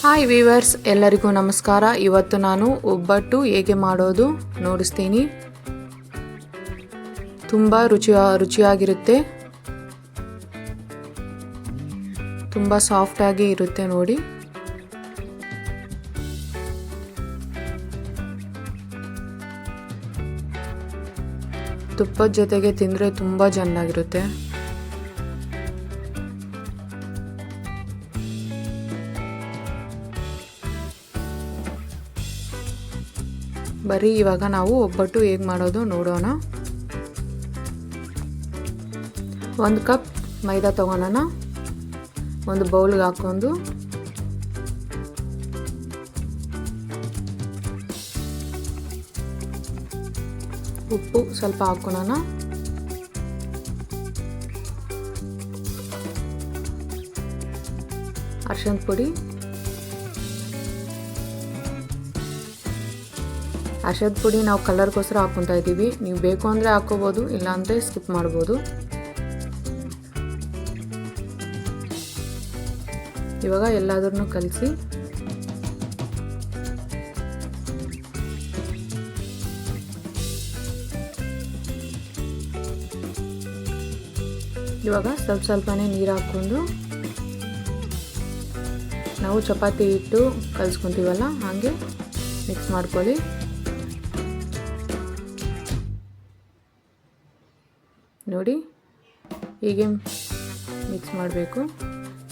Hi viewers ಎಲ್ಲರಿಗೂ ನಮಸ್ಕಾರ. ಇವತ್ತು ನಾನು ಒಬ್ಬಟ್ಟು ಹೇಗೆ ಮಾಡೋದು ನೋಡಿಸ್ತೀನಿ. ತುಂಬ ರುಚಿ, ರುಚಿಯಾಗಿರುತ್ತೆ. ತುಂಬ ಸಾಫ್ಟಾಗಿ ಇರುತ್ತೆ ನೋಡಿ. ತುಪ್ಪದ ಜೊತೆಗೆ ತಿಂದರೆ ತುಂಬ ಚೆನ್ನಾಗಿರುತ್ತೆ. ಬರೀ ಇವಾಗ ನಾವು ಒಬ್ಬಟ್ಟು ಹೇಗೆ ಮಾಡೋದು ನೋಡೋಣ. ಒಂದು ಕಪ್ ಮೈದಾ ತೊಗೊಳೋಣ ಒಂದು ಬೌಲ್ಗೆ ಹಾಕ್ಕೊಂಡು. ಉಪ್ಪು ಸ್ವಲ್ಪ ಹಾಕ್ಕೊಳೋಣ. ಅರ್ಶಿಣದ ಪುಡಿ. ಅರ್ಶದ ಪುಡಿ ನಾವು ಕಲರ್ಗೋಸ್ಕರ ಹಾಕ್ಕೊತಾ ಇದ್ದೀವಿ. ನೀವು ಬೇಕು ಅಂದರೆ ಹಾಕ್ಕೋಬೋದು, ಇಲ್ಲಾಂದರೆ ಸ್ಕಿಪ್ ಮಾಡ್ಬೋದು. ಇವಾಗ ಎಲ್ಲಾದ್ರೂ ಕಲಸಿ. ಇವಾಗ ಸ್ವಲ್ಪ ಸ್ವಲ್ಪನೇ ನೀರು ಹಾಕ್ಕೊಂಡು ನಾವು ಚಪಾತಿ ಹಿಟ್ಟು ಕಲಿಸ್ಕೊತೀವಲ್ಲ, ಹಾಗೆ ಮಿಕ್ಸ್ ಮಾಡ್ಕೊಳ್ಳಿ. ನೋಡಿ ಹೀಗೆ ಮಿಕ್ಸ್ ಮಾಡಬೇಕು.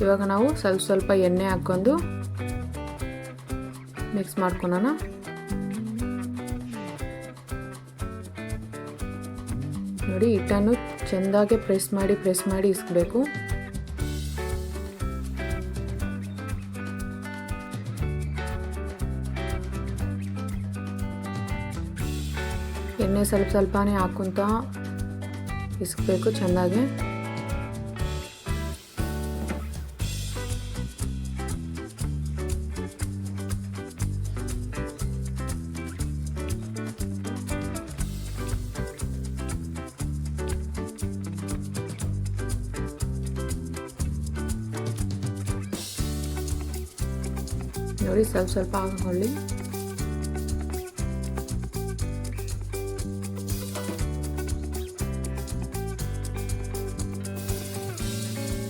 ಇವಾಗ ನಾವು ಸ್ವಲ್ಪ ಸ್ವಲ್ಪ ಎಣ್ಣೆ ಹಾಕ್ಕೊಂಡು ಮಿಕ್ಸ್ ಮಾಡ್ಕೊಳೋಣ. ನೋಡಿ ಹಿಟ್ಟನ್ನು ಚೆಂದಾಗೆ ಪ್ರೆಸ್ ಮಾಡಿ ಪ್ರೆಸ್ ಮಾಡಿ ಇಸ್ಕಬೇಕು ಎಣ್ಣೆ ಸ್ವಲ್ಪ ಸ್ವಲ್ಪನೇ ಹಾಕ್ಕೊಂತ ಇಸ್ಕಬೇಕು ಚೆನ್ನಾಗಿ ನೋಡಿ ಸ್ವಲ್ಪ ಸ್ವಲ್ಪ ಹಾಕೊಳ್ಳಿ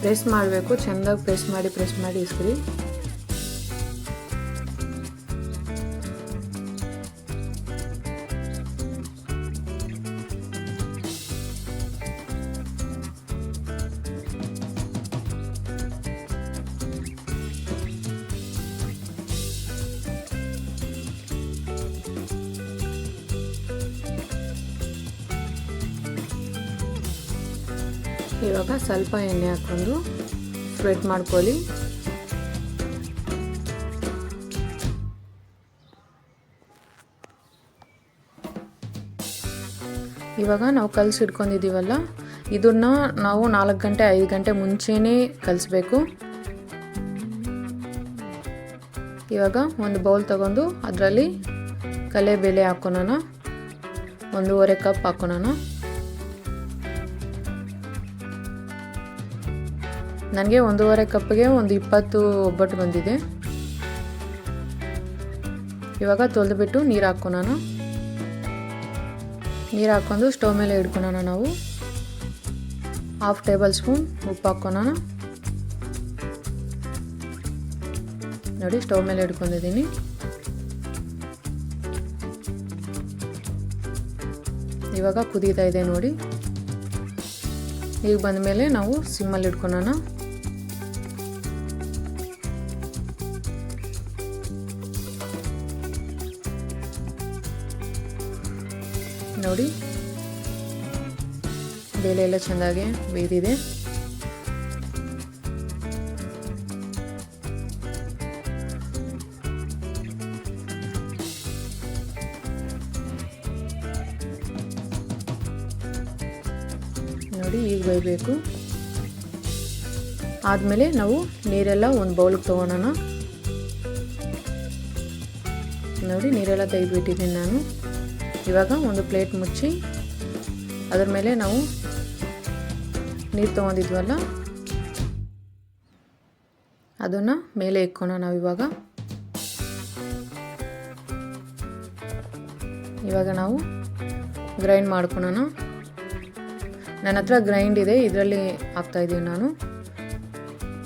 ಪ್ರೆಸ್ ಮಾಡಬೇಕು ಚೆಂದಾಗಿ ಪ್ರೆಸ್ ಮಾಡಿ ಪ್ರೆಸ್ ಮಾಡಿ ಇಸ್ಕ್ರಿ. ಇವಾಗ ಸ್ವಲ್ಪ ಎಣ್ಣೆ ಹಾಕ್ಕೊಂಡು ಸ್ಪ್ರೆಡ್ ಮಾಡ್ಕೊಳ್ಳಿ. ಇವಾಗ ನಾವು ಕಲಸಿ ಇಟ್ಕೊಂಡಿದ್ದೀವಲ್ಲ, ಇದನ್ನ ನಾವು ನಾಲ್ಕು ಗಂಟೆ, ಐದು ಗಂಟೆ ಮುಂಚೆನೇ ಕಲಿಸ್ಬೇಕು. ಇವಾಗ ಒಂದು ಬೌಲ್ ತಗೊಂಡು ಅದರಲ್ಲಿ ಕಲೆಬೇಳೆ ಹಾಕ್ಕೊಳೋಣ ಒಂದೂವರೆ ಕಪ್ ಹಾಕ್ಕೊಳೋಣ ನನಗೆ ಒಂದೂವರೆ ಕಪ್ಗೆ ಒಂದು ಇಪ್ಪತ್ತು ಒಬ್ಬಟ್ಟು ಬಂದಿದೆ. ಇವಾಗ ತೊಳೆದುಬಿಟ್ಟು ನೀರು ನಾನು ನೀರು ಹಾಕ್ಕೊಂಡು ಸ್ಟವ್ ಮೇಲೆ ಇಡ್ಕೊಳೋಣ ನಾವು. ಹಾಫ್ ಟೇಬಲ್ ಸ್ಪೂನ್ ಉಪ್ಪು ಹಾಕ್ಕೊಳೋಣ. ನೋಡಿ ಸ್ಟವ್ ಮೇಲೆ ಇಡ್ಕೊಂಡಿದ್ದೀನಿ. ಇವಾಗ ಕುದೀತಾ ಇದೆ ನೋಡಿ. ಈಗ ಬಂದ ಮೇಲೆ ನಾವು ಸಿಮ್ಮಲ್ಲಿ ಇಟ್ಕೊಳೋಣ ನೋಡಿ. ಬೇಳೆ ಎಲ್ಲ ಚೆಂದಾಗಿ ಬೇಯ್ದಿದೆ ನೋಡಿ ಈಗ ಬೇಯಬೇಕು. ಆದಮೇಲೆ ನಾವು ನೀರೆಲ್ಲ ಒಂದು ಬೌಲ್ಗೆ ತೊಗೊಳೋಣ ನೋಡಿ ನೀರೆಲ್ಲ ತೆಗೆದುಬಿಟ್ಟಿದ್ದೀನಿ ನಾನು. ಇವಾಗ ಒಂದು ಪ್ಲೇಟ್ ಮುಚ್ಚಿ ಅದರ ಮೇಲೆ ನಾವು ನೀರು ತೊಗೊಂಡಿದ್ವಲ್ಲ, ಅದನ್ನು ಮೇಲೆ ಇಕ್ಕೋಣ ನಾವು ಇವಾಗ. ಇವಾಗ ನಾವು ಗ್ರೈಂಡ್ ಮಾಡ್ಕೊಳೋಣ. ನನ್ನ ಹತ್ರ ಗ್ರೈಂಡ್ ಇದೆ, ಇದರಲ್ಲಿ ಹಾಕ್ತಾಯಿದ್ದೀನಿ ನಾನು.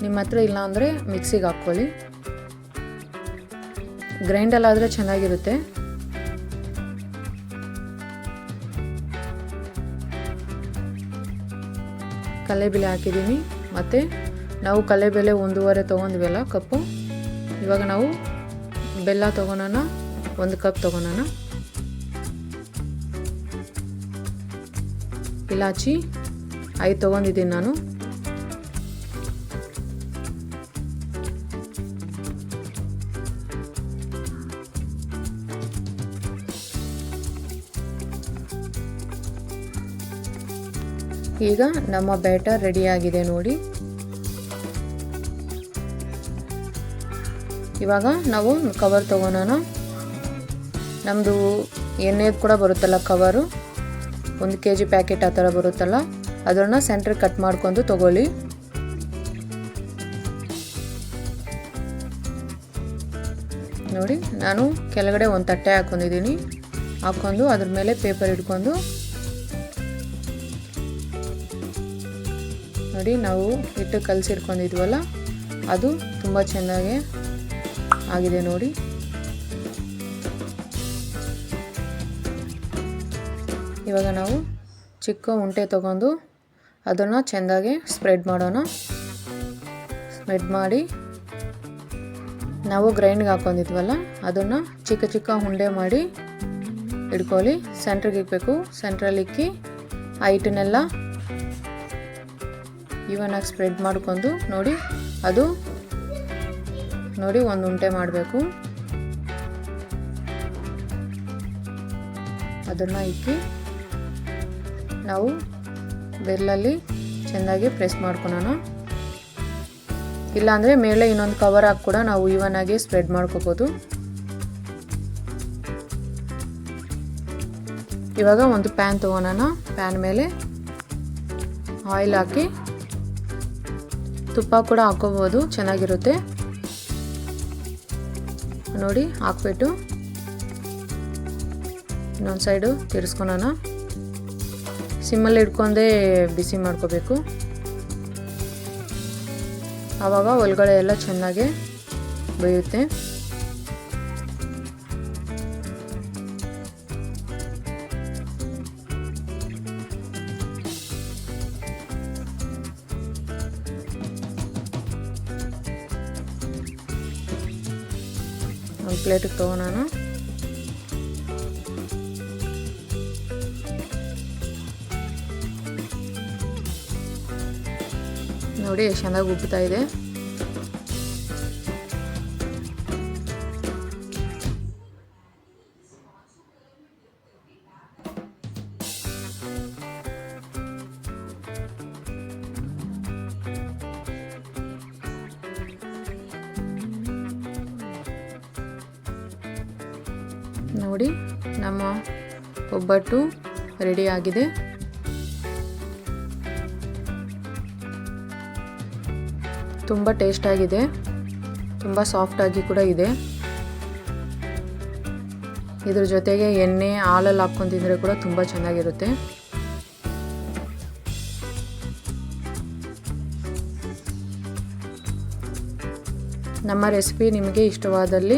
ನಿಮ್ಮ ಹತ್ರ ಇಲ್ಲ ಅಂದರೆ ಮಿಕ್ಸಿಗೆ ಹಾಕ್ಕೊಳ್ಳಿ. ಗ್ರೈಂಡಲ್ಲಾದರೆ ಚೆನ್ನಾಗಿರುತ್ತೆ. ಕಡಲೆಬೇಳೆ ಹಾಕಿದ್ದೀನಿ. ಮತ್ತು ನಾವು ಕಲ್ಲೆಬೇಲೆ ಒಂದೂವರೆ ತೊಗೊಂಡ್ವಲ್ಲ ಕಪ್ಪು? ಇವಾಗ ನಾವು ಬೆಲ್ಲ ತೊಗೊಳೋಣ, ಒಂದು ಕಪ್ ತೊಗೊಳೋಣ. ಇಲಾಚಿ ಐದು ತೊಗೊಂಡಿದ್ದೀನಿ ನಾನು. ಈಗ ನಮ್ಮ ಬ್ಯಾಟರ್ ರೆಡಿಯಾಗಿದೆ ನೋಡಿ. ಇವಾಗ ನಾವು ಕವರ್ ತೊಗೊಳೋಣ ನಮ್ಮದು ಎಣ್ಣೆದು ಕೂಡ ಬರುತ್ತಲ್ಲ ಕವರು ಒಂದು ಕೆ ಜಿ ಪ್ಯಾಕೆಟ್ ಆ ಥರ ಬರುತ್ತಲ್ಲ. ಅದನ್ನು ಸೆಂಟ್ರಿಗೆ ಕಟ್ ಮಾಡ್ಕೊಂಡು ತಗೊಳ್ಳಿ. ನೋಡಿ, ನಾನು ಕೆಳಗಡೆ ಒಂದು ತಟ್ಟೆ ಹಾಕೊಂಡಿದ್ದೀನಿ. ಹಾಕ್ಕೊಂಡು ಅದ್ರ ಮೇಲೆ ಪೇಪರ್ ಇಟ್ಕೊಂಡು ನೋಡಿ ನಾವು ಹಿಟ್ಟು ಕಲಸಿಟ್ಕೊಂಡಿದ್ವಲ್ಲ, ಅದು ತುಂಬ ಚೆನ್ನಾಗಿ ಆಗಿದೆ ನೋಡಿ. ಇವಾಗ ನಾವು ಚಿಕ್ಕ ಉಂಟೆ ತಗೊಂಡು ಅದನ್ನು ಚೆಂದಾಗಿ ಸ್ಪ್ರೆಡ್ ಮಾಡೋಣ. ಸ್ಪ್ರೆಡ್ ಮಾಡಿ ನಾವು ಗ್ರೈಂಡ್ಗೆ ಹಾಕೊಂಡಿದ್ವಲ್ಲ, ಅದನ್ನು ಚಿಕ್ಕ ಚಿಕ್ಕ ಉಂಡೆ ಮಾಡಿ ಇಟ್ಕೊಳ್ಳಿ ಸೆಂಟ್ರಿಗೆ ಇಕ್ಬೇಕು. ಸೆಂಟ್ರಲ್ಲಿ ಇಕ್ಕಿ ಆ ಹಿಟ್ಟನ್ನೆಲ್ಲ ಈವನಾಗಿ ಸ್ಪ್ರೆಡ್ ಮಾಡ್ಕೊಂಡು ನೋಡಿ, ಅದು ನೋಡಿ ಒಂದು ಉಂಟೆ ಮಾಡಬೇಕು. ಅದನ್ನು ಇಕ್ಕಿ ನಾವು ಬೆಲ್ಲಲ್ಲಿ ಚೆನ್ನಾಗಿ ಪ್ರೆಸ್ ಮಾಡ್ಕೊಳೋಣ. ಇಲ್ಲಾಂದರೆ ಮೇಲೆ ಇನ್ನೊಂದು ಕವರ್ ಹಾಕಿ ಕೂಡ ನಾವು ಈವನಾಗಿ ಸ್ಪ್ರೆಡ್ ಮಾಡ್ಕೋಬೋದು. ಇವಾಗ ಒಂದು ಪ್ಯಾನ್ ತೊಗೊಳೋಣ ಪ್ಯಾನ್ ಮೇಲೆ ಆಯಿಲ್ ಹಾಕಿ ತುಪ್ಪ ಕೂಡ ಹಾಕೋಬೋದು ಚೆನ್ನಾಗಿರುತ್ತೆ. ನೋಡಿ, ಹಾಕ್ಬಿಟ್ಟು ಇನ್ನೊಂದು ಸೈಡು ತಿರ್ಸ್ಕೊಳೋಣ. ಸಿಮ್ಮಲ್ಲಿ ಹಿಡ್ಕೊಂಡೇ ಬಿಸಿ ಮಾಡ್ಕೋಬೇಕು. ಆವಾಗ ಒಳಗಡೆ ಎಲ್ಲ ಚೆನ್ನಾಗೆ ಬೇಯುತ್ತೆ. ಒಂದು ಪ್ಲೇಟಿಗೆ ತೊಗೊಳೋಣ ನೋಡಿ ಎಷ್ಟು ಚೆನ್ನಾಗಿ ಉಬ್ಬುತ್ತಾ ಇದೆ. ನೋಡಿ, ನಮ್ಮ ಒಬ್ಬಟ್ಟು ರೆಡಿ ಆಗಿದೆ. ತುಂಬ ಟೇಸ್ಟಾಗಿದೆ ತುಂಬ ಸಾಫ್ಟಾಗಿ ಕೂಡ ಇದೆ. ಇದ್ರ ಜೊತೆಗೆ ಎಣ್ಣೆ, ಹಾಲಲ್ಲಿ ಹಾಕ್ಕೊಂಡು ತಿಂದರೆ ಕೂಡ ತುಂಬ ಚೆನ್ನಾಗಿರುತ್ತೆ. ನಮ್ಮ ರೆಸಿಪಿ ನಿಮಗೆ ಇಷ್ಟವಾದಲ್ಲಿ